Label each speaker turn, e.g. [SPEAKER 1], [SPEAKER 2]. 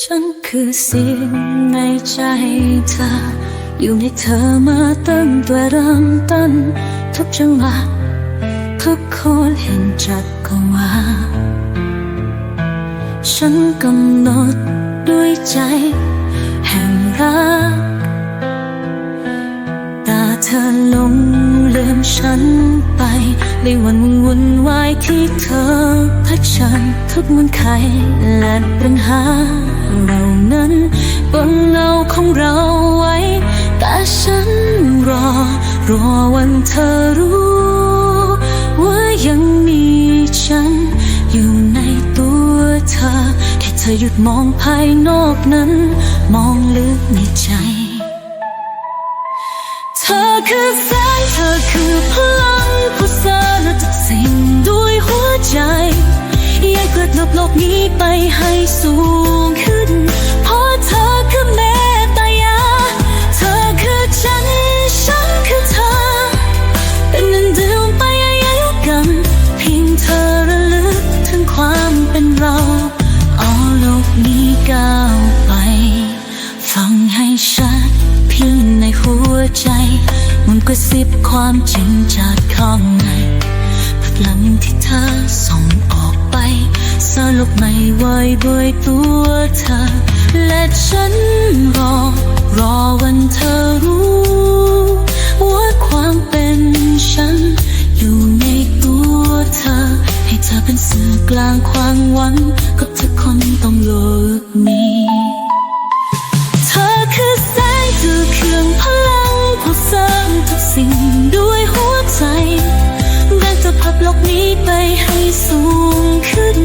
[SPEAKER 1] ฉันคือเสียงในใจเธอ อยู่ในเธอมาตั้งแต่เริ่มต้น ทุกจังหวะทุกคนเห็นจักรวาลฉันกำหนดด้วยใจ แห่งรัก ตาเธอลงลืมฉันไปในวันวุ่นวายที่เธอเผชิญทุกมันไขและปัญหา เรานั้นบนเงาของเราไว้ แต่ฉันรอ รอวันเธอรู้ ว่ายังมีฉัน อยู่ในตัวเธอ แค่เธอหยุดมองภายนอกนั้น มองลึกในใจ เธอคือแสงเธอคือพลัง อยากกระโลกนี้ไปให้สูงขึ้น เพราะเธอคือเมตตายา เธอคือฉัน ฉันคือเธอ เป็นหนึ่งเดียวไปอายุกัน เพียงเธอระลึกถึงความเป็นเรา เอาโลกนี้ก้าวไป ฟังให้ชัดพียงในหัวใจ มันกระซิบความจริงจากข้างในพลังที่เธอส่ง สรุปไม่ไหวด้วยตัวเธอ และฉันรอ รอวันเธอรู้ ว่าความเป็นฉัน อยู่ในตัวเธอ ให้เธอเป็นสื่อกลางความหวังกับทุกคนต้องโลกนี้เธอคือแสงเธอเครื่องพลังผู้สร้างทุกสิ่งด้วยหัวใจแรงจะผลักโลกนี้ไปให้สูงขึ้น